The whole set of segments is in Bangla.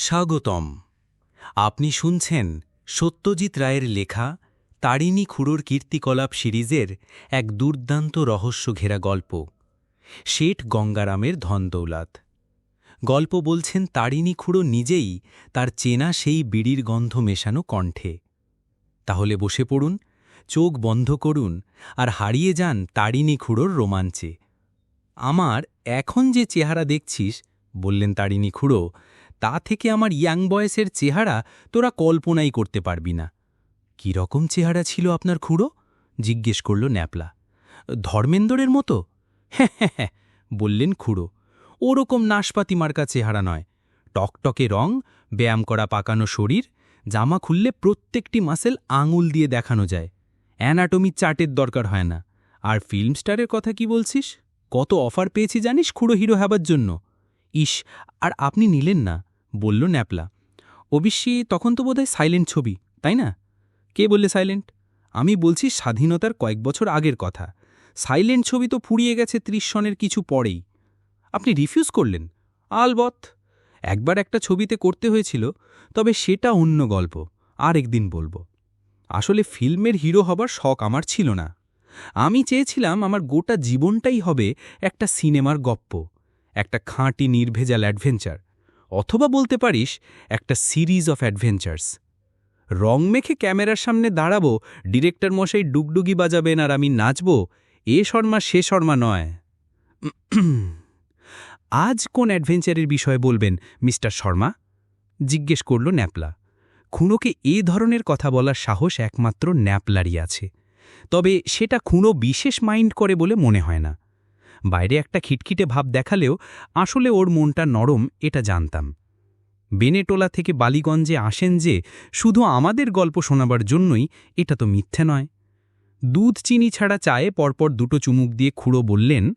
স্বাগতম। আপনি শুনছেন সত্যজিৎ রায়ের লেখা তারিণী খুড়োর কীর্তিকলাপ সিরিজের এক দুর্দান্ত রহস্য ঘেরা গল্প, শেঠ গঙ্গারামের ধনদৌলাত। গল্প বলছেন তারিণী খুড়ো নিজেই তার চেনা সেই বিড়ির গন্ধ মেশানো কণ্ঠে। তাহলে বসে পড়ুন, চোখ বন্ধ করুন আর হারিয়ে যান তারিণী খুড়োর রোমাঞ্চে। আমার এখন যে চেহারা দেখছিস, বললেন তারিণী খুড়ো তা থেকে আমার ইয়াং বয়সের চেহারা তোরা কল্পনাই করতে পারবি না। কি রকম চেহারা ছিল আপনার খুড়ো? জিজ্ঞেস করল ন্যাপলা। ধর্মেন্দরের মতো? হ্যাঁ হ্যাঁ হ্যাঁ বললেন খুড়ো। ওরকম নাশপাতি মার্কা চেহারা নয়। টকটকে রং, ব্যায়াম করা পাকানো শরীর, জামা খুললে প্রত্যেকটি মাসেল আঙুল দিয়ে দেখানো যায়। অ্যানাটমি চার্টের দরকার হয় না। আর ফিল্ম স্টারের কথা কি বলছিস? কত অফার পেয়েছি জানিস খুড়ো হিরো হবার জন্য? ইস, আর আপনি নিলেন না। বলল ন্যাপলা, অবশ্যই তখন তো বোধহয় সাইলেন্ট ছবি, তাই না? কে বললে সাইলেন্ট? আমি বলছি স্বাধীনতার কয়েক বছর আগের কথা। সাইলেন্ট ছবি তো ফুরিয়ে গেছে ত্রিশ সনের কিছু পরেই। আপনি রিফিউজ করলেন। আলবত একবার একটা ছবিতে করতে হয়েছিল, তবে সেটা অন্য গল্প আর একদিন বলব। আসলে ফিল্মের হিরো হবার শখ আমার ছিল না। আমি চেয়েছিলাম আমার গোটা জীবনটাই হবে একটা সিনেমার গপ্প, একটা খাঁটি নির্ভেজাল অ্যাডভেঞ্চার অথবা বলতে পারিস, একটা সিরিজ অফ অ্যাডভেঞ্চার্স। রং মেখে ক্যামেরার সামনে দাঁড়াবো, ডিরেক্টর মশাই ডুগডুগি বাজাবেন আর আমি নাচব, এ শর্মা সে শর্মা নয়। আজ কোন অ্যাডভেঞ্চারের বিষয়ে বলবেন, মিস্টার শর্মা? জিজ্ঞেস করল ন্যাপলা। খুনোকে এ ধরনের কথা বলার সাহস একমাত্র ন্যাপলারই আছে। তবে সেটা খুনো বিশেষ মাইন্ড করে বলে মনে হয় না। বাইরে একটা খিটখিটে ভাব দেখালেও আসলে ওর মনটা নরম, এটা জানতাম। বেনেটোলা থেকে বালিগঞ্জে আসেন যে, শুধু আমাদের গল্প শোনাবার জন্যই এটা তো মিথ্যে নয়। দুধ চিনি ছাড়া চায়ে পরপর দুটো চুমুক দিয়ে খুঁড়ো বললেন,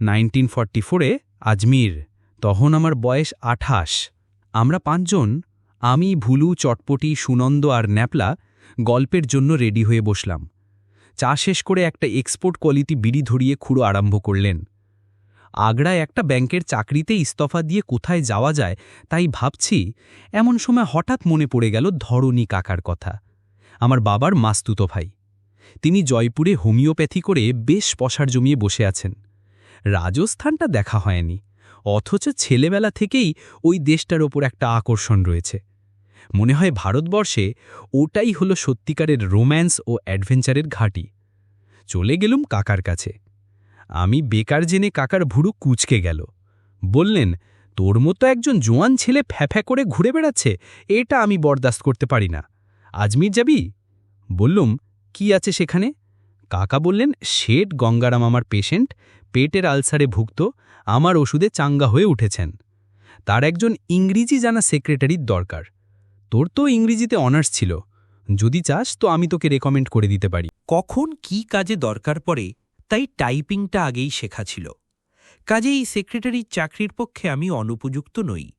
নাইনটিন ফর্টি ফোরে, আজমির, তখন আমার বয়স আঠাশ। আমরা পাঁচজন, আমি, ভুলু, চটপটি, সুনন্দ আর ন্যাপলা গল্পের জন্য রেডি হয়ে বসলাম। চা শেষ করে একটা এক্সপোর্ট কোয়ালিটি বিড়ি ধরিয়ে খুঁড়ো আরম্ভ করলেন। আগ্রায় একটা ব্যাংকের চাকরিতে ইস্তফা দিয়ে কোথায় যাওয়া যায় তাই ভাবছি, এমন সময় হঠাৎ মনে পড়ে গেল ধরণী কাকার কথা। আমার বাবার মাস্তুতো ভাই। তিনি জয়পুরে হোমিওপ্যাথি করে বেশ পশার জমিয়ে বসে আছেন। রাজস্থানটা দেখা হয়নি, অথচ ছেলেবেলা থেকেই ওই দেশটার ওপর একটা আকর্ষণ রয়েছে। মনে হয় ভারতবর্ষে ওটাই হলো সত্যিকারের রোম্যান্স ও অ্যাডভেঞ্চারের ঘাঁটি। চলে গেলুম কাকার কাছে। আমি বেকার জেনে কাকার ভুরু কুচকে গেল। বললেন, তোর মতো একজন জোয়ান ছেলে ফ্যাফ্যা করে ঘুরে বেড়াচ্ছে, এটা আমি বরদাস্ত করতে পারি না। আজমির যাবি? বললুম, কি আছে সেখানে? কাকা বললেন শেঠ গঙ্গারাম আমার পেশেন্ট, পেটের আলসারে ভুক্ত, আমার ওষুধে চাঙ্গা হয়ে উঠেছেন। তার একজন ইংরেজি জানা সেক্রেটারির দরকার। তোর তো ইংরেজিতে অনার্স ছিল। যদি চাস তো আমি তোকে রেকমেন্ড করে দিতে পারি। কখন কি কাজে দরকার পড়ে, তাই টাইপিংটা আগেই শেখা ছিল। কাজে এই সেক্রেটারির চাকরির পক্ষে আমি অনুপযুক্ত নই।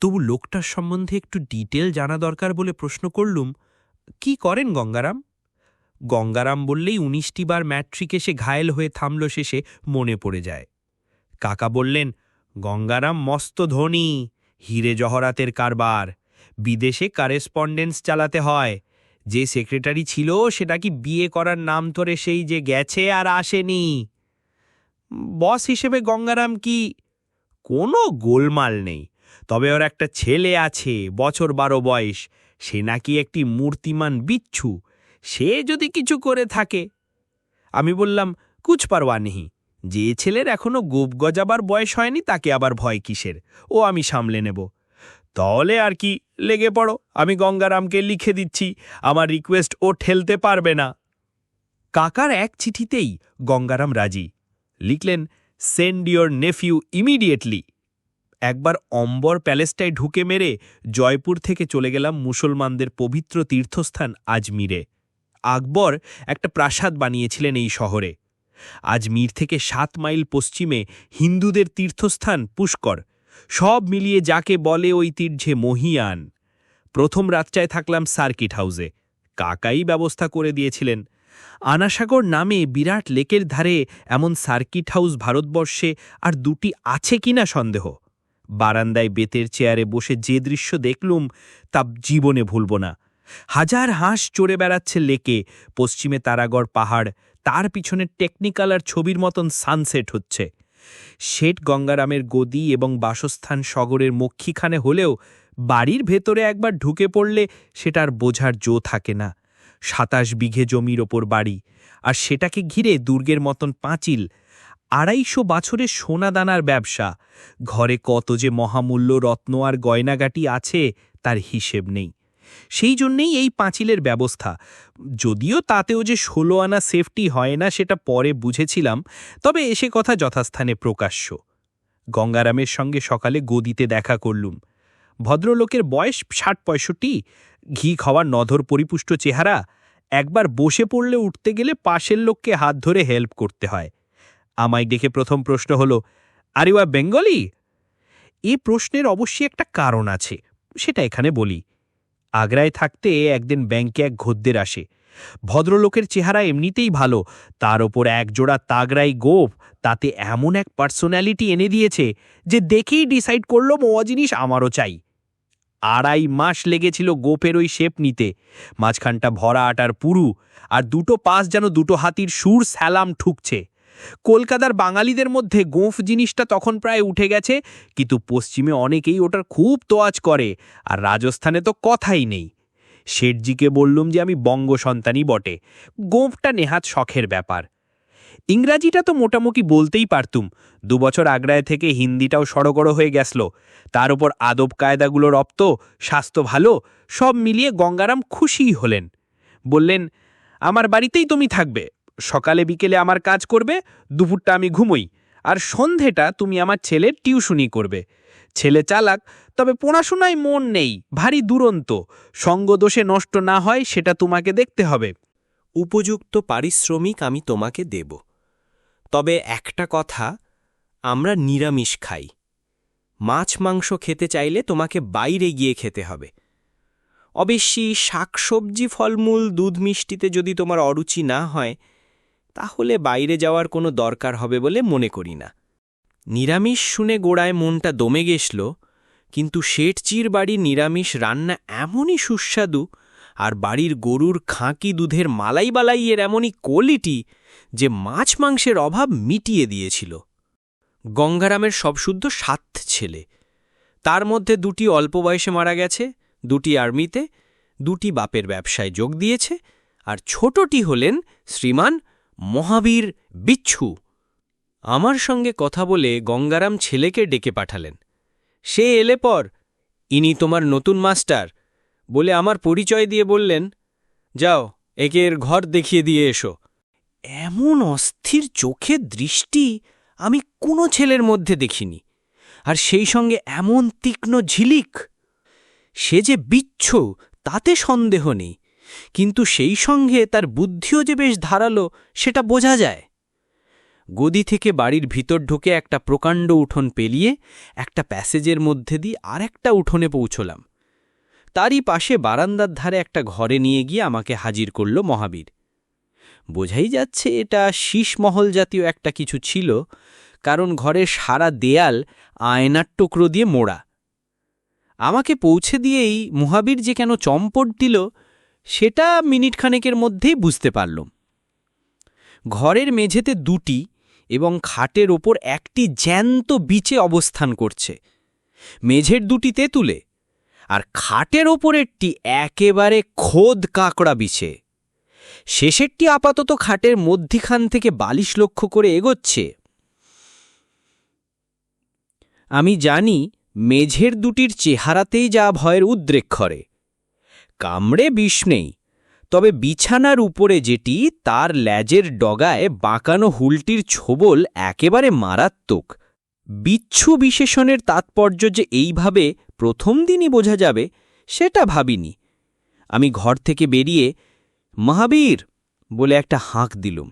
তবু লোকটার সম্বন্ধে একটু ডিটেল জানা দরকার বলে প্রশ্ন করলুম, কি করেন গঙ্গারাম? গঙ্গারাম বললেই উনিশটি বার ম্যাট্রিক এসে ঘায়েল হয়ে থামল শেষে মনে পড়ে যায়। কাকা বললেন, গঙ্গারাম মস্ত ধনী, হিরে জহরাতের কারবার। বিদেশে কারেসপন্ডেন্স চালাতে হয়। যে সেক্রেটারি ছিল, সেটা কি বিয়ে করার নাম ধরে সেই যে গেছে আর আসেনি? বস হিসেবে গঙ্গারাম কি কোনো গোলমাল নেই। তবে ওর একটা ছেলে আছে, বছর বারো বয়স। সে নাকি একটি মূর্তিমান বিচ্ছু। সে যদি কিছু করে থাকে। আমি বললাম, কুছ পারওয়া নেহি যে ছেলের এখনও গোপ গজাবার বয়স হয়নি, তাকে আবার ভয় কিসের? ও আমি সামলে নেব। তাহলে আর কি লেগে পড়ো, আমি গঙ্গারামকে লিখে দিচ্ছি, আমার রিকোয়েস্ট ও ঠেলতে পারবে না। কাকার এক চিঠিতেই গঙ্গারাম রাজি, লিখলেন সেন্ড ইয়োর নেফিউ ইমিডিয়েটলি একবার অম্বর প্যালেসটায় ঢুকে মেরে জয়পুর থেকে চলে গেলাম মুসলমানদের পবিত্র তীর্থস্থান আজমিরে। আকবর একটা প্রাসাদ বানিয়েছিলেন এই শহরে। আজমির থেকে সাত মাইল পশ্চিমে হিন্দুদের তীর্থস্থান পুষ্কর। সব মিলিয়ে যাকে বলে ঐতিহ্যে মহিয়ান। প্রথম রাতটায় থাকলাম সার্কিট হাউসে। কাকাই ব্যবস্থা করে দিয়েছিলেন। আনাসাগর নামে বিরাট লেকের ধারে এমন সার্কিট হাউস ভারতবর্ষে আর দুটি আছে কিনা সন্দেহ। বারান্দায় বেতের চেয়ারে বসে যে দৃশ্য দেখলুম তা জীবনে ভুলব না। হাজার হাঁস চড়ে বেড়াচ্ছে লেকে, পশ্চিমে তারাগড় পাহাড়, তার পিছনে টেকনিক্যাল আর ছবির মতন সানসেট হচ্ছে। শেঠ গঙ্গারামের গদি এবং বাসস্থান সগরের মক্ষীখানে হলেও বাড়ির ভেতরে একবার ঢুকে পড়লে সেটার বোঝার জো থাকে না। সাতাশ বিঘে জমির ওপর বাড়ি, আর সেটাকে ঘিরে দুর্গের মতন পাঁচিল, আড়াইশো বছরের সোনাদানার ব্যবসা। ঘরে কত যে মহামূল্য রত্ন আর গয়নাগাটি আছে, তার হিসেব নেই। সেই জন্যেই এই পাঁচিলের ব্যবস্থা। যদিও তাতেও যে ষোলো আনা সেফটি হয় না সেটা পরে বুঝেছিলাম, তবে এসে কথা যথাস্থানে প্রকাশ্য। গঙ্গারামের সঙ্গে সকালে গদিতে দেখা করলুম। ভদ্রলোকের বয়স ষাট পঁয়ষট্টি, ঘি খাওয়ার নধর পরিপুষ্ট চেহারা, একবার বসে পড়লে উঠতে গেলে পাশের লোককে হাত ধরে হেল্প করতে হয়। আমায় দেখে প্রথম প্রশ্ন হলো, আর ইউ বেঙ্গলি? এ প্রশ্নের অবশ্যই একটা কারণ আছে, সেটা এখানে বলি। আগ্রায় থাকতে একদিন ব্যাংকে এক খদ্দের আসে। ভদ্রলোকের চেহারা এমনিতেই ভালো, তার ওপর একজোড়া তাগরাই গোপ তাতে এমন এক পার্সোনালিটি এনে দিয়েছে যে দেখেই ডিসাইড করল মোয়া জিনিস আমারও চাই। আড়াই মাস লেগেছিল গোপের ওই শেপ নিতে, মাঝখানটা ভরা আটার পুরু, আর দুটো পাশ যেন দুটো হাতির সুর স্যালাম ঠুকছে। কলকাতার বাঙালিদের মধ্যে গোঁফ জিনিসটা তখন প্রায় উঠে গেছে, কিন্তু পশ্চিমে অনেকেই ওটার খুব তোয়াজ করে, আর রাজস্থানে তো কথাই নেই। শেঠজিকে বললুম যে আমি বঙ্গ সন্তানই বটে, গোঁফটা নেহাত শখের ব্যাপার। ইংরাজিটা তো মোটামুটি বলতেই পারতুম দুবছর আগ্রায় থেকে হিন্দিটাও সড়গড় হয়ে গেছল তার উপর আদব কায়দাগুলো রপ্ত, স্বাস্থ্য ভালো, সব মিলিয়ে গঙ্গারাম খুশিই হলেন। বললেন, আমার বাড়িতেই তুমি থাকবে। সকালে বিকেলে আমার কাজ করবে, দুপুরটা আমি ঘুমোই। আর সন্ধেটা তুমি আমার ছেলের টিউশনি করবে। ছেলে চালাক, তবে পড়াশোনায় মন নেই, ভারী দুরন্ত। সঙ্গদোষে নষ্ট না হয়, সেটা তোমাকে দেখতে হবে। উপযুক্ত পারিশ্রমিক আমি তোমাকে দেব। তবে একটা কথা, আমরা নিরামিষ খাই। মাছ, মাংস খেতে চাইলে তোমাকে বাইরে গিয়ে খেতে হবে। অবশ্যই শাকসবজি, ফলমূল, দুধ মিষ্টিতে যদি তোমার অরুচি না হয় তাহলে বাইরে যাওয়ার কোনো দরকার হবে বলে মনে করি না। নিরামিষ শুনে গোড়ায় মনটা দমে গেছল কিন্তু শেঠচির বাড়ির নিরামিষ রান্না এমনই সুস্বাদু, আর বাড়ির গরুর খাঁকি দুধের মালাই বালাইয়ের এমনই কোয়ালিটি যে মাছ মাংসের অভাব মিটিয়ে দিয়েছিল। গঙ্গারামের সবশুদ্ধ সাত ছেলে। তার মধ্যে দুটি অল্প বয়সে মারা গেছে, দুটি আর্মিতে, দুটি বাপের ব্যবসায় যোগ দিয়েছে, আর ছোটটি হলেন শ্রীমান মহাবীর বিচ্ছু। আমার সঙ্গে কথা বলে গঙ্গারাম ছেলেকে ডেকে পাঠালেন। সে এলে পর, ইনি তোমার নতুন মাস্টার। বলে আমার পরিচয় দিয়ে বললেন, যাও একের ঘর দেখিয়ে দিয়ে এসো। এমন অস্থির চোখের দৃষ্টি আমি কোনো ছেলের মধ্যে দেখিনি। আর সেই সঙ্গে এমন তীক্ষ্ণ ঝিলিক, সে যে বিচ্ছ, তাতে সন্দেহ নেই। কিন্তু সেই সঙ্গে তার বুদ্ধিও যে বেশ ধারালো, সেটা বোঝা যায়। গদি থেকে বাড়ির ভিতর ঢুকে একটা প্রকাণ্ড উঠোন পেলিয়ে একটা প্যাসেজের মধ্যে দিয়ে আর একটা উঠোনে পৌঁছলাম। তারই পাশে বারান্দার ধারে একটা ঘরে নিয়ে গিয়ে আমাকে হাজির করল মহাবীর। বোঝাই যাচ্ছে এটা শীষমহল জাতীয় একটা কিছু ছিল, কারণ ঘরের সারা দেয়াল আয়নার টুকরো দিয়ে মোড়া। আমাকে পৌঁছে দিয়েই মহাবীর যে কেন চম্পট দিল সেটা মিনিট খানেকের মধ্যেই বুঝতে পারলুম। ঘরের মেঝেতে দুটি এবং খাটের ওপর একটি জ্যান্ত বিচে অবস্থান করছে। মেঝের দুটি তেঁতুলে আর খাটের ওপরেরটি একেবারে খোদ কাঁকড়া বিছে শেষেরটি আপাতত খাটের মধ্যিখান থেকে বালিশ লক্ষ্য করে এগোচ্ছে। আমি জানি, মেঝের দুটির চেহারাতেই যা ভয়ের উদ্রেক করে কামড়ে বিষ নেই। তবে বিছানার উপরে যেটি, তার ল্যাজের ডগায় বাঁকানো হুলটির ছোবল একেবারে মারাত্মক। বিচ্ছু বিশেষণের তাৎপর্য যে এইভাবে প্রথম দিনই বোঝা যাবে, সেটা ভাবিনি। আমি ঘর থেকে বেরিয়ে, মহাবীর বলে একটা হাঁক দিলুম।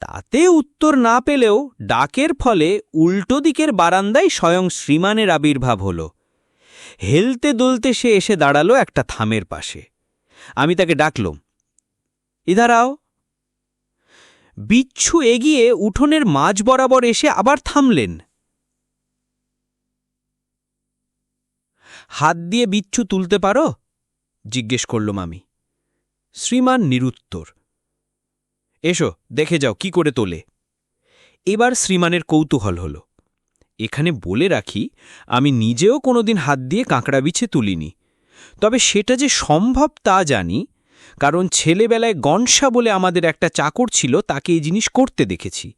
তাতে উত্তর না পেলেও ডাকের ফলে উল্টো দিকের বারান্দায় স্বয়ং শ্রীমানের আবির্ভাব হল। হেলতে দোলতে সে এসে দাঁড়াল একটা থামের পাশে। আমি তাকে ডাকলুম ইধারাও বিচ্ছু এগিয়ে উঠোনের মাঝ বরাবর এসে আবার থামলেন। হাত দিয়ে বিচ্ছু তুলতে পারো? জিজ্ঞেস করলুম আমি। শ্রীমান নিরুত্তর, এসো, দেখে যাও কি করে তোলে। এবার শ্রীমানের কৌতূহল হল। এখানে বলে রাখি, আমি নিজেও কোনোদিন হাত দিয়ে কাঁকড়া বিছে তুলিনি। তবে সেটা যে সম্ভব তা জানি, কারণ ছেলেবেলায় গনসা বলে আমাদের একটা চাকর ছিল, তাকে এই জিনিস করতে দেখেছি।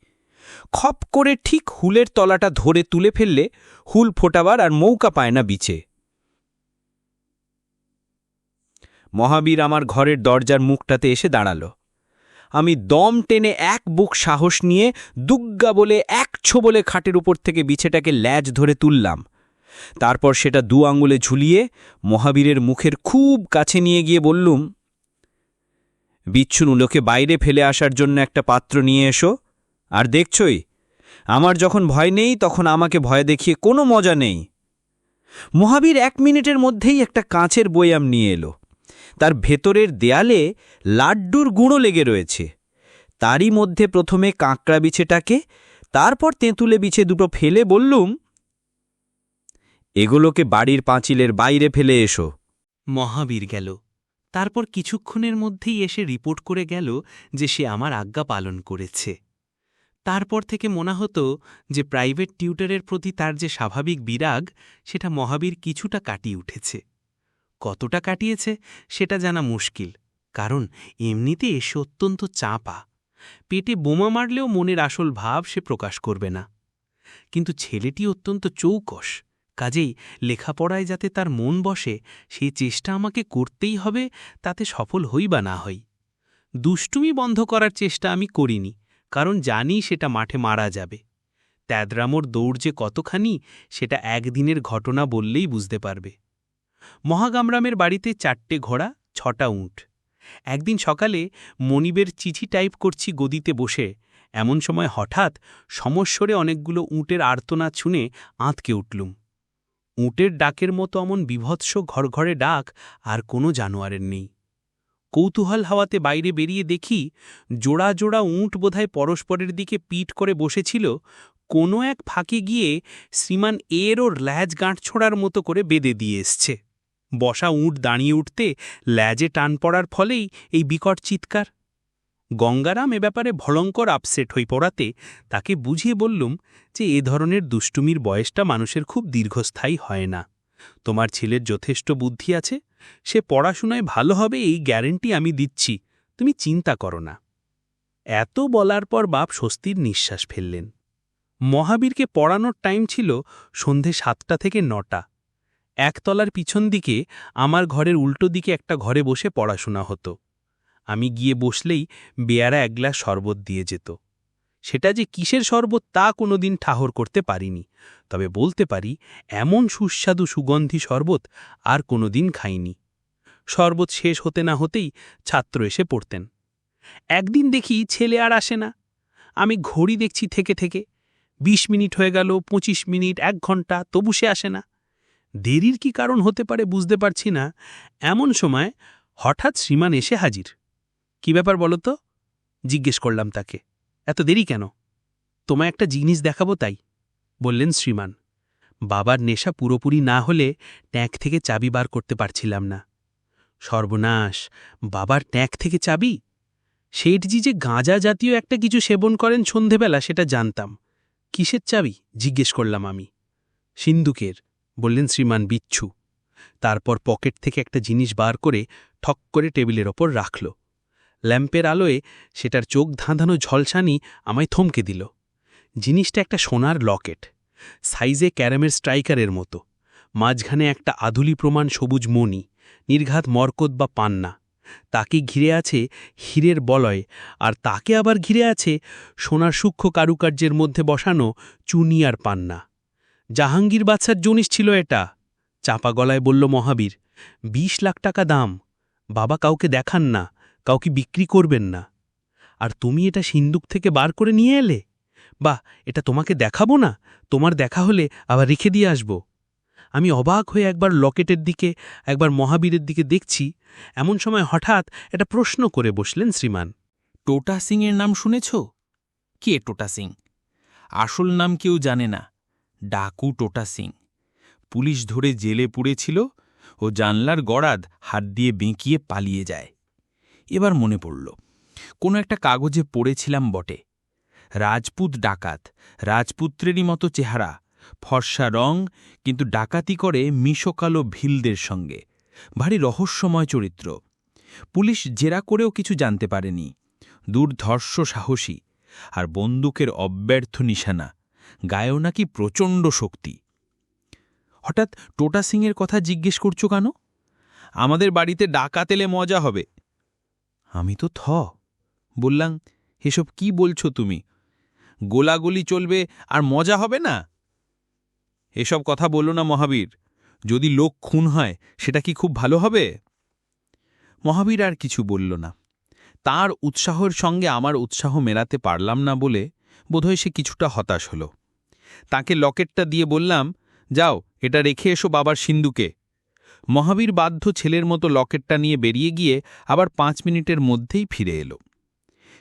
খপ করে ঠিক হুলের তলাটা ধরে তুলে ফেললে হুল ফোটাবার আর মৌকা পায় না বিছে। মহাবীর আমার ঘরের দরজার মুখটাতে এসে দাঁড়াল। আমি দম টেনে এক বুক সাহস নিয়ে দুগ্গা বলে এক ছো বলে খাটের উপর থেকে বিছেটাকে ল্যাজ ধরে তুললাম। তারপর সেটা দু আঙুলে ঝুলিয়ে মহাবীরের মুখের খুব কাছে নিয়ে গিয়ে বললুম বিচ্ছুনুলোকে বাইরে ফেলে আসার জন্য একটা পাত্র নিয়ে এসো। আর দেখছই, আমার যখন ভয় নেই, তখন আমাকে ভয় দেখিয়ে কোনো মজা নেই মহাবীর এক মিনিটের মধ্যেই একটা কাঁচের বয়াম নিয়ে এলো। তার ভেতরের দেয়ালে লাড্ডুর গুঁড়ো লেগে রয়েছে। তারই মধ্যে প্রথমে কাঁকড়া বিছেটাকে, তারপর তেঁতুলে বিছে দুটো ফেলে বললুম, এগুলোকে বাড়ির পাঁচিলের বাইরে ফেলে এসো। মহাবীর গেল। তারপর কিছুক্ষণের মধ্যেই এসে রিপোর্ট করে গেল যে সে আমার আজ্ঞা পালন করেছে। তারপর থেকে মনে হতো যে প্রাইভেট টিউটরের প্রতি তার যে স্বাভাবিক বিরাগ, সেটা মহাবীর কিছুটা কাটিয়ে উঠেছে। কতটা কাটিয়েছে সেটা জানা মুশকিল, কারণ এমনিতে এসে অত্যন্ত চাপা। পেটে বোমা মারলেও মনের আসল ভাব সে প্রকাশ করবে না। কিন্তু ছেলেটি অত্যন্ত চৌকস, কাজেই লেখাপড়ায় যাতে তার মন বসে সেই চেষ্টা আমাকে করতেই হবে, তাতে সফল হই বা না হই। দুষ্টুমি বন্ধ করার চেষ্টা আমি করিনি, কারণ জানি সেটা মাঠে মারা যাবে। ত্যাদ্রামোর দৌড় যে কতখানি, সেটা একদিনের ঘটনা বললেই বুঝতে পারবে। মহাগামরামের বাড়িতে চারটে ঘোড়া, ছটা উঁট। একদিন সকালে মনিবের চিঠি টাইপ করছি গদিতে বসে। এমন সময় হঠাৎ সমস্বরে অনেকগুলো উঁটের আর্তনা শুনে আঁতকে উঠলুম। উঁটের ডাকের মতো অমন বিভৎস ঘরঘরে ডাক আর কোনো জানোয়ারের নেই। কৌতূহল হাওয়াতে বাইরে বেরিয়ে দেখি জোড়া জোড়া উঁট বোধহয় পরস্পরের দিকে পিঠ করে বসেছিল, কোনো এক ফাঁকে গিয়ে শ্রীমান এর ও ল্যাজ গাঁট ছোড়ার মতো করে বেঁধে দিয়ে এসছে। বসা উঁট দাঁড়িয়ে উঠতে ল্যাজে টান পড়ার ফলেই এই বিকট চিৎকার। গঙ্গারাম এ ব্যাপারে ভয়ঙ্কর আপসেট হয়ে পড়াতে তাকে বুঝিয়ে বললুম যে এ ধরনের দুষ্টুমির বয়সটা মানুষের খুব দীর্ঘস্থায়ী হয় না। তোমার ছেলের যথেষ্ট বুদ্ধি আছে, সে পড়াশোনায় ভালো হবে এই গ্যারেন্টি আমি দিচ্ছি, তুমি চিন্তা করো না। এত বলার পর বাপ স্বস্তির নিঃশ্বাস ফেললেন। মহাবীরকে পড়ানোর টাইম ছিল সন্ধে সাতটা থেকে নটা। একতলার পিছন দিকে আমার ঘরের উল্টো দিকে একটা ঘরে বসে পড়াশোনা হতো। আমি গিয়ে বসলেই বেয়ারা এক গ্লাস শরবত দিয়ে যেত। সেটা যে কিসের শরবত তা কোনোদিন ঠাহর করতে পারিনি। তবে বলতে পারি, এমন সুস্বাদু সুগন্ধি শরবত আর কোনোদিন খাইনি। শরবত শেষ হতে না হতেই ছাত্র এসে পড়তেন। একদিন দেখি ছেলে আর আসে না। আমি ঘড়ি দেখছি থেকে থেকে। ২০ মিনিট হয়ে গেল ২৫ মিনিট, এক ঘণ্টা, তবু সে আসে না। দেরির কি কারণ হতে পারে বুঝতে পারছি না। এমন সময় হঠাৎ শ্রীমান এসে হাজির। কি ব্যাপার বলো তো জিজ্ঞেস করলাম তাকে। এত দেরি কেন? তোমায় একটা জিনিস দেখাবো তাই, বললেন শ্রীমান। বাবার নেশা পুরোপুরি না হলে ট্যাঁক থেকে চাবি বার করতে পারছিলাম না। সর্বনাশ, বাবার ট্যাঁক থেকে চাবি? শেঠজি যে গাঁজা জাতীয় একটা কিছু সেবন করেন সন্ধেবেলা, সেটা জানতাম। কিসের চাবি? জিজ্ঞেস করলাম আমি। সিন্দুকের বললেন, শ্রীমান বিচ্ছু। তারপর পকেট থেকে একটা জিনিস বার করে ঠক করে টেবিলের ওপর রাখল। ল্যাম্পের আলোয়ে সেটার চোখ ধাঁধানো ঝলসানি আমায় থমকে দিল। জিনিসটা একটা সোনার লকেট, সাইজে ক্যারামের স্ট্রাইকারের মতো। মাঝখানে একটা আধুলি প্রমাণ সবুজ মণি, নির্ঘাত মরকত বা পান্না। তাকে ঘিরে আছে হীরের বলয়, আর তাকে আবার ঘিরে আছে সোনার সূক্ষ্ম কারুকার্যের মধ্যে বসানো চুনি আর পান্না। জাহাঙ্গীর বাচ্চার জনিস ছিল এটা। চাপা গলায় বলল মহাবীর ২০ লাখ টাকা দাম। বাবা কাউকে দেখান না, কাউকে বিক্রি করবেন না। আর তুমি এটা সিন্দুক থেকে বার করে নিয়ে এলে? বাহ, এটা তোমাকে দেখাবো না? তোমার দেখা হলে আবার রেখে দিয়ে আসব। আমি অবাক হয়ে একবার লকেটের দিকে, একবার মহাবীরের দিকে দেখছি, এমন সময় হঠাৎ একটা প্রশ্ন করে বসলেন শ্রীমান। টোটা সিংয়ের নাম শুনেছ? কে টোটা সিং? আসল নাম কেউ জানে না। ডাকু টোটা সিং। পুলিশ ধরে জেলে পুড়েছিল ও জানলার গড়াদ হাত দিয়ে বেঁকিয়ে পালিয়ে যায়। এবার মনে পড়ল, কোনো একটা কাগজে পড়েছিলাম বটে। রাজপুত ডাকাত, রাজপুত্রেরই মতো চেহারা, ফর্সা রং, কিন্তু ডাকাতি করে মিশকালো ভিলদের সঙ্গে। ভারী রহস্যময় চরিত্র। পুলিশ জেরা করেও কিছু জানতে পারেনি। দুর্ধর্ষ সাহসী আর বন্দুকের অব্যর্থ নিশানা। গায়েও নাকি প্রচণ্ড শক্তি। হঠাৎ টোটা সিংয়ের কথা জিজ্ঞেস করছ কেন? আমাদের বাড়িতে ডাকাত এলে মজা হবে। আমি তো থ। বললাম, এসব কি বলছো তুমি? গোলাগুলি চলবে আর মজা হবে না? এসব কথা বলল না মহাবীর। যদি লোক খুন হয়, সেটা কি খুব ভালো হবে? মহাবীর আর কিছু বলল না। তার উৎসাহের সঙ্গে আমার উৎসাহ মেলাতে পারলাম না বলে বোধহয় সে কিছুটা হতাশ হল। তাকে লকেটটা দিয়ে বললাম, যাও, এটা রেখে এসো বাবার সিন্ধুকে। মহাবীর বাধ্য ছেলের মতো লকেটটা নিয়ে বেরিয়ে গিয়ে আবার পাঁচ মিনিটের মধ্যেই ফিরে এলো।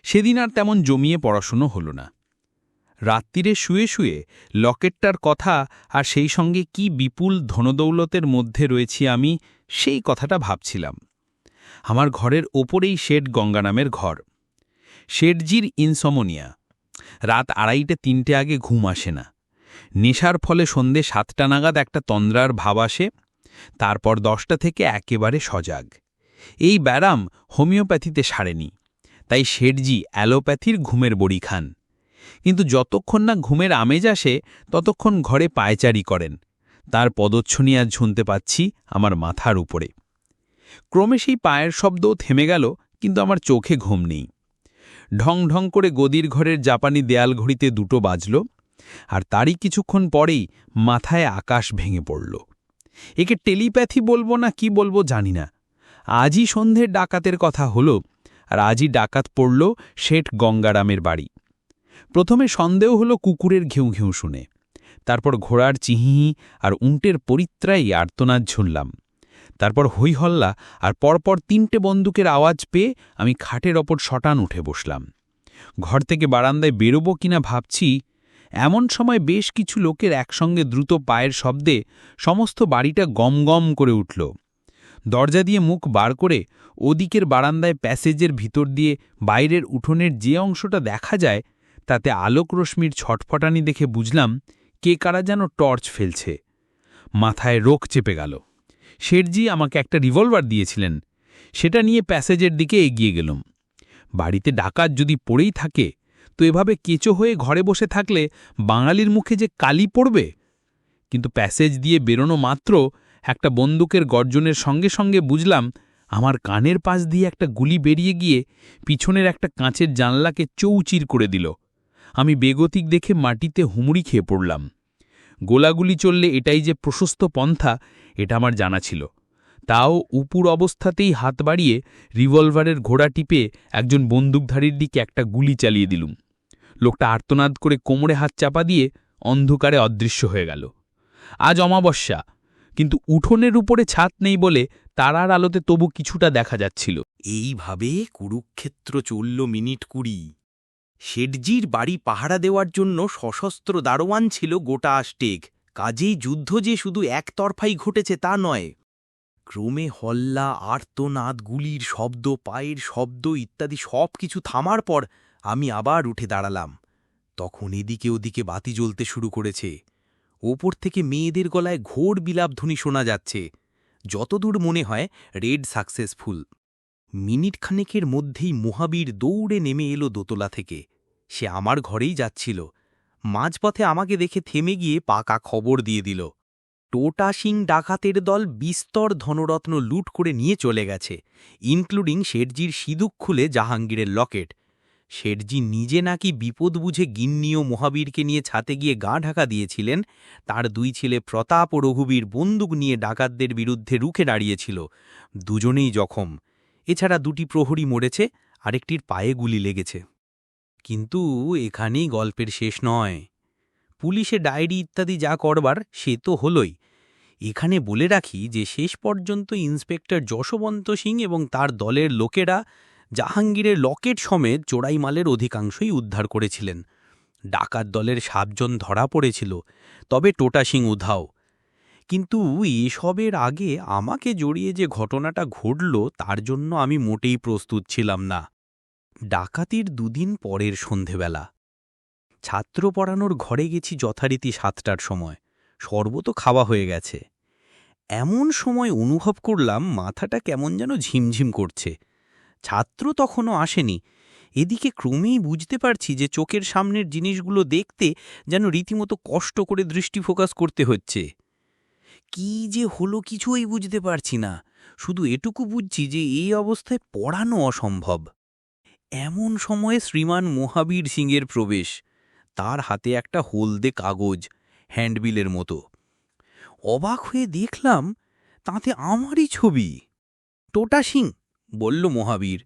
সেদিন আর তেমন জমিয়ে পড়াশুনো হল না। রাত্রিরে শুয়ে শুয়ে লকেটটার কথা আর সেই সঙ্গে কি বিপুল ধনদৌলতের মধ্যে রয়েছি আমি, সেই কথাটা ভাবছিলাম। আমার ঘরের ওপরেই শেঠ গঙ্গা নামের ঘর। শেঠজির ইনসমোনিয়া। রাত আড়াইটে তিনটে আগে ঘুম আসে না। নেশার ফলে সন্ধে সাতটা নাগাদ একটা তন্দ্রার ভাব আসে, তারপর দশটা থেকে একেবারে সজাগ। এই ব্যারাম হোমিওপ্যাথিতে সারেনি, তাই শেঠজি অ্যালোপ্যাথির ঘুমের বড়ি খান। কিন্তু যতক্ষণ না ঘুমের আমেজ আসে, ততক্ষণ ঘরে পায়চারি করেন। তার পদচ্ছনি আজ ঝুনতে পাচ্ছি আমার মাথার উপরে। ক্রমে সেই পায়ের শব্দও থেমে গেল, কিন্তু আমার চোখে ঘুম নেই। ঢং ঢং করে গদির ঘরের জাপানি দেয়াল ঘড়িতে দুটো বাজল আর তারই কিছুক্ষণ পরেই মাথায় আকাশ ভেঙে পড়ল। একে টেলিপ্যাথি বলব না কি বলব জানি না। আজই সন্ধ্যের ডাকাতের কথা হলো আর আজই ডাকাত পড়ল শেঠ গঙ্গারামের বাড়ি। প্রথমে সন্দেহ হলো কুকুরের ঘেউ ঘেউ শুনে। তারপর ঘোড়ার চিহিহি আর উন্টের পরিত্রাই আর্তনাদ ঝুনলাম তারপর হৈহল্লা আর পরপর তিনটে বন্দুকের আওয়াজ পেয়ে আমি খাটের ওপর শটান উঠে বসলাম। ঘর থেকে বারান্দায় বেরোবো কিনা ভাবছি এমন সময় বেশ কিছু লোকের একসঙ্গে দ্রুত পায়ের শব্দে সমস্ত বাড়িটা গম গম করে উঠল। দরজা দিয়ে মুখ বার করে ওদিকের বারান্দায় প্যাসেজের ভিতর দিয়ে বাইরের উঠোনের যে অংশটা দেখা যায়, তাতে আলোক রশ্মির ছটফটানি দেখে বুঝলাম কে কারা যেন টর্চ ফেলছে। মাথায় রোখ চেপে গেল। শেঠজি আমাকে একটা রিভলভার দিয়েছিলেন। সেটা নিয়ে প্যাসেজের দিকে এগিয়ে গেলাম। বাড়িতে ডাকাত যদি পড়েই থাকে তো এভাবে কেঁচো হয়ে ঘরে বসে থাকলে বাঙালির মুখে যে কালি পড়বে? কিন্তু প্যাসেজ দিয়ে বেরোনো মাত্র একটা বন্দুকের গর্জনের সঙ্গে সঙ্গে বুঝলাম, আমার কানের পাশ দিয়ে একটা গুলি বেরিয়ে গিয়ে পিছনের একটা কাঁচের জানলাকে চৌচির করে দিল। আমি বেগতিক দেখে মাটিতে হুমড়ি খেয়ে পড়লাম। গোলাগুলি চললে এটাই যে প্রশস্ত পন্থা, এটা আমার জানা ছিল। তাও উপুর অবস্থাতেই হাত বাড়িয়ে রিভলভারের ঘোড়া টিপে একজন বন্দুকধারীর দিকে একটা গুলি চালিয়ে দিলুম। লোকটা আর্তনাদ করে কোমরে হাত চাপা দিয়ে অন্ধকারে অদৃশ্য হয়ে গেল। আজ অমাবস্যা, কিন্তু উঠোনের উপরে ছাদ নেই বলে তারার আলোতে তবু কিছুটা দেখা যাচ্ছিল। এইভাবে কুরুক্ষেত্র চলল মিনিট কুড়ি। শেঠজির বাড়ি পাহারা দেওয়ার জন্য সশস্ত্র দারোয়ান ছিল গোটা আষ্টেক। কাজেই যুদ্ধ যে শুধু একতরফাই ঘটেছে তা নয়। ক্রমে হল্লা, আর্তনাদ, গুলির শব্দ, পায়ের শব্দ ইত্যাদি সব কিছু থামার পর আমি আবার উঠে দাঁড়ালাম। তখন এদিকে ওদিকে বাতি জ্বলতে শুরু করেছে। ওপর থেকে মেয়েদের গলায় ঘোর বিলাপধ্বনি শোনা যাচ্ছে। যতদূর মনে হয়, রেড সাকসেসফুল। মিনিটখানেকের মধ্যেই মহাবীর দৌড়ে নেমে এলো দোতলা থেকে। সে আমার ঘরেই যাচ্ছিল। মাঝপথে আমাকে দেখে থেমে গিয়ে পাকা খবর দিয়ে দিল। টোটা সিং ডাকাতের দল বিস্তর ধনরত্ন লুট করে নিয়ে চলে গেছে, ইনক্লুডিং শেঠজির সিঁদুক খুলে জাহাঙ্গীরের লকেট। শেঠজি নিজে নাকি বিপদ বুঝে গিন্নি ও মহাবীরকে নিয়ে ছাতে গিয়ে গা ঢাকা দিয়েছিলেন, তার দুই ছেলে প্রতাপ ও রঘুবীর বন্দুক নিয়ে ডাকাতদের বিরুদ্ধে রুখে দাঁড়িয়েছিল, দুজনেই জখম। এছাড়া দুটি প্রহরী মরেছে, আরেকটির পায়ে গুলি লেগেছে। কিন্তু এখানেই গল্পের শেষ নয়। পুলিশে ডায়েরি ইত্যাদি যা করবার, সে তো হলই। এখানে বলে রাখি যে শেষ পর্যন্ত ইন্সপেক্টর যশবন্ত সিং এবং তার দলের লোকেরা জাহাঙ্গীরের লকেট সমেত চোরাইমালের অধিকাংশই উদ্ধার করেছিলেন। ডাকাত দলের সাতজন ধরা পড়েছিল, তবে টোটা সিং উধাও। কিন্তু এসবের আগে আমাকে জড়িয়ে যে ঘটনাটা ঘটল, তার জন্য আমি মোটেই প্রস্তুত ছিলাম না। ডাকাতির দুদিন পরের সন্ধেবেলা। ছাত্র পড়ানোর ঘরে গেছি যথারীতি সাতটার সময়। শরবত খাওয়া হয়ে গেছে। এমন সময় অনুভব করলাম, মাথাটা কেমন যেন ঝিমঝিম করছে। ছাত্র তখনও আসেনি। এদিকে ক্রমেই বুঝতে পারছি যে চোখের সামনের জিনিসগুলো দেখতে যেন রীতিমতো কষ্ট করে দৃষ্টি ফোকাস করতে হচ্ছে। কি যে হলো কিছুই বুঝতে পারছি না। শুধু এটুকু বুঝছি যে এই অবস্থায় পড়ানো অসম্ভব। এমন সময়ে শ্রীমান মহাবীর সিংয়ের প্রবেশ। তার হাতে একটা হলদে কাগজ, হ্যান্ডবিলের মতো। অবাক হয়ে দেখলাম তাতে আমারই ছবি। টোটা সিং বলল মহাবীর,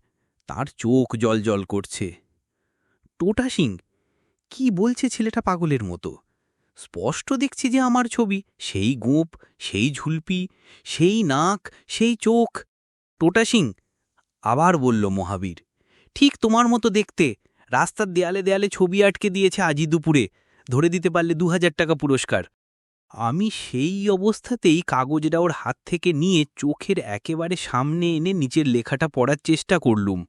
তার চোখ জলজল করছে। টোটা সিং, কি বলছে ছেলেটা পাগলের মতো? স্পষ্ট দেখছি যে আমার ছবি, সেই গোঁপ, সেই ঝুলপি, সেই নাক, সেই চোখ। টোটা সিং আবার বলল মহাবীর, ঠিক তোমার মতো দেখতে, রাস্তার দেয়ালে দেয়ালে ছবি আটকে দিয়েছে আজই দুপুরে, ধরে দিতে পারলে দু হাজার টাকা পুরস্কার। আমি সেই অবস্থাতেই কাগজটা ওর হাত থেকে নিয়ে চোখের একেবারে সামনে এনে নিচের লেখাটা পড়ার চেষ্টা করলুম।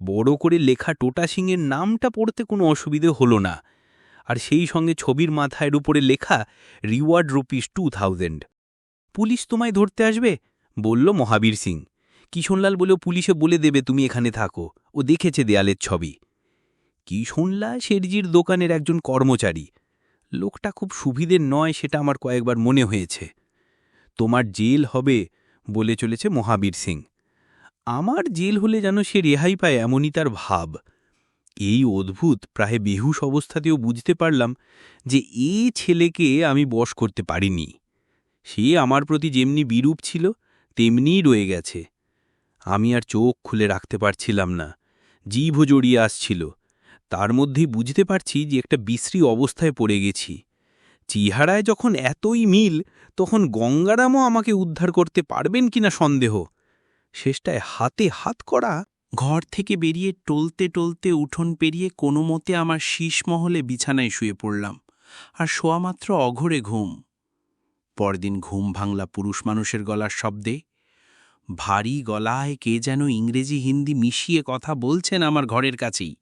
বড় করে লেখা টোটা সিংয়ের নামটা পড়তে কোনো অসুবিধে হলো না। আর সেই সঙ্গে ছবির মাথায়ের উপরে লেখা reward rupees two thousand. Police তোমায় ধরতে আসবে? বলল মহাবীর সিং। কিশনলাল বলেও পুলিশে বলে দেবে তুমি এখানে থাকো। ও দেখেছে দেয়ালের ছবি। কিশনলাল শেরজির দোকানের একজন কর্মচারী। লোকটা খুব সুবিধের নয় সেটা আমার কয়েকবার মনে হয়েছে। তোমার জেল হবে বলে চলেছে মহাবীর সিং। আমার জেল হলে যেন সে রেহাই পায় এমনই তার ভাব। এই অদ্ভুত, প্রায় বেহুশ অবস্থাতেও বুঝতে পারলাম যে এ ছেলেকে আমি বশ করতে পারিনি। সে আমার প্রতি যেমনি বিরূপ ছিল, তেমনিই রয়ে গেছে। আমি আর চোখ খুলে রাখতে পারছিলাম না। জিভও জড়িয়ে আসছিল। তার মধ্যেই বুঝতে পারছি যে একটা বিশ্রী অবস্থায় পড়ে গেছি। চেহারায় যখন এতই মিল, তখন গঙ্গারামও আমাকে উদ্ধার করতে পারবেন কিনা সন্দেহ। শেষটায় হাতে হাত করা, ঘর থেকে বেরিয়ে টলতে টলতে উঠোন পেরিয়ে কোনো মতে আমার শীষমহলে বিছানায় শুয়ে পড়লাম, আর শোয়ামাত্র অঘরে ঘুম। পরদিন ঘুম ভাঙলা পুরুষ মানুষের গলার শব্দে, ভারী গলায় কে যেন ইংরেজি হিন্দি মিশিয়ে কথা বলছেন আমার ঘরের কাছেই।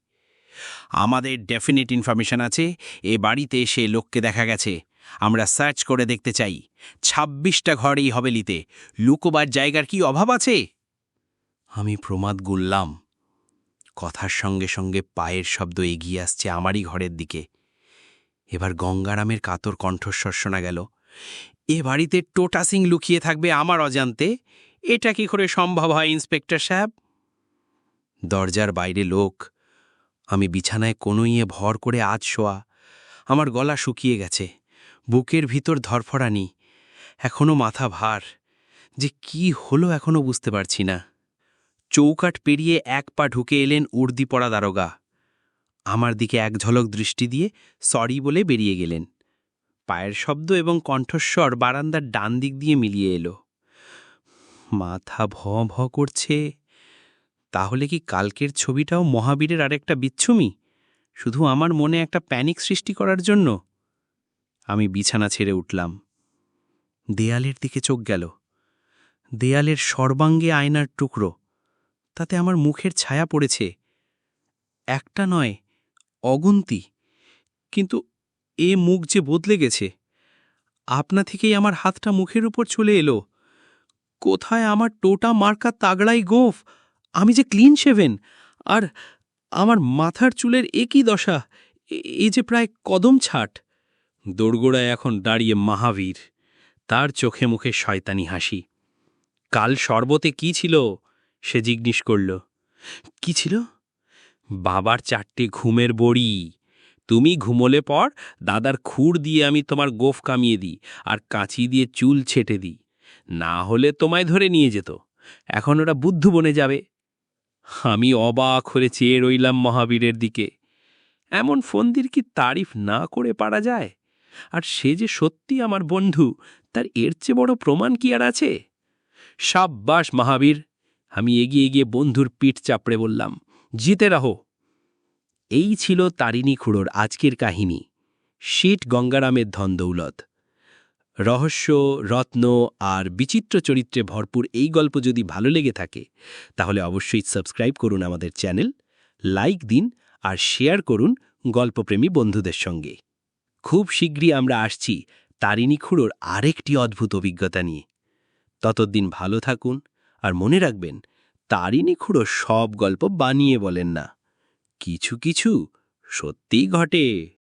আমাদের ডেফিনিট ইনফরমেশন আছে, এ বাড়িতে সে লোককে দেখা গেছে। আমরা সার্চ করে দেখতে চাই। ছাব্বিশটা ঘর এই হবেলিতে লুকোবার জায়গার কি অভাব আছে? আমি প্রমাদ গুললাম। কথার সঙ্গে সঙ্গে পায়ের শব্দ এগিয়ে আসছে আমারই ঘরের দিকে। এবার গঙ্গারামের কাতর কণ্ঠস্বর শোনা গেল। এ বাড়িতে টোটা সিং লুকিয়ে থাকবে আমার অজান্তে? এটা কি করে সম্ভব হয়, ইন্সপেক্টর সাহেব? দরজার বাইরে লোক আমি বিছানায় কোনোইয়ে ভর করে আজ শোয়া। আমার গলা শুকিয়ে গেছে। বুকের ভিতর ধরফড়ানি এখনও মাথা ভার। যে কি হলো এখনও বুঝতে পারছি না। চৌকাট পেরিয়ে এক পা ঢুকে এলেন উর্দি পড়া দারোগা। আমার দিকে এক ঝলক দৃষ্টি দিয়ে সরি বলে বেরিয়ে গেলেন। পায়ের শব্দ এবং কণ্ঠস্বর বারান্দার ডান দিক দিয়ে মিলিয়ে এলো। মাথা ভ ভ করছে। তাহলে কি কালকের ছবিটাও মহাবীরের আরেকটা বিচ্ছুমি? শুধু আমার মনে একটা প্যানিক সৃষ্টি করার জন্য? আমি বিছানা ছেড়ে উঠলাম। দেয়ালের দিকে চোখ গেল। দেয়ালের সর্বাঙ্গে আয়নার টুকরো। তাতে আমার মুখের ছায়া পড়েছে। একটা নয়, অগুন্তি। কিন্তু এ মুখ যে বদলে গেছে। আপনা থেকেই আমার হাতটা মুখের উপর চলে এলো। কোথায় আমার টোটা মার্কা তাগড়াই গোঁফ? আমি যে ক্লিন শেভেন আর আমার মাথার চুলের একই দশা, এ- এ যে প্রায় কদম ছাট। দোরগোড়ায় এখন দাঁড়িয়ে মহাবীর, তার চোখে মুখে শয়তানি হাসি। কাল শরবতে কি ছিল? সে জিজ্ঞেস করল। কি ছিল? বাবার চারটে ঘুমের বড়ি। তুমি ঘুমোলে পর দাদার খুর দিয়ে আমি তোমার গোফ কামিয়ে দিই, আর কাঁচি দিয়ে চুল ছেটে দিই। না হলে তোমায় ধরে নিয়ে যেত। এখন ওরা বুদ্ধ বনে যাবে। আমি অবাক হয়ে চেয়ে রইলাম মহাবীরের দিকে। এমন ফন্দির কি তারিফ না করে পারা যায়? আর সে যে সত্যি আমার বন্ধু, তার এর চেয়ে বড় প্রমাণ কি আর আছে? সাব্বাস মহাবীর, আমি এগিয়ে গিয়ে বন্ধুর পিঠ চাপড়ে বললাম, জিতে রাহো। এই ছিল তারিণী খুড়োর আজকের কাহিনী শীট গঙ্গারামের ধন দৌলত রহস্য, রত্ন আর বিচিত্র চরিত্রে ভরপুর এই গল্প যদি ভালো লেগে থাকে, তাহলে অবশ্যই সাবস্ক্রাইব করুন আমাদের চ্যানেল, লাইক দিন আর শেয়ার করুন গল্পপ্রেমী বন্ধুদের সঙ্গে। খুব শীঘ্রই আমরা আসছি তারিণী খুড়োর আরেকটি অদ্ভুত অভিজ্ঞতা নিয়ে। ততদিন ভালো থাকুন আর মনে রাখবেন, তারিণী খুড়ো সব গল্প বানিয়ে বলেন না। কিছু কিছু সত্যিই ঘটে।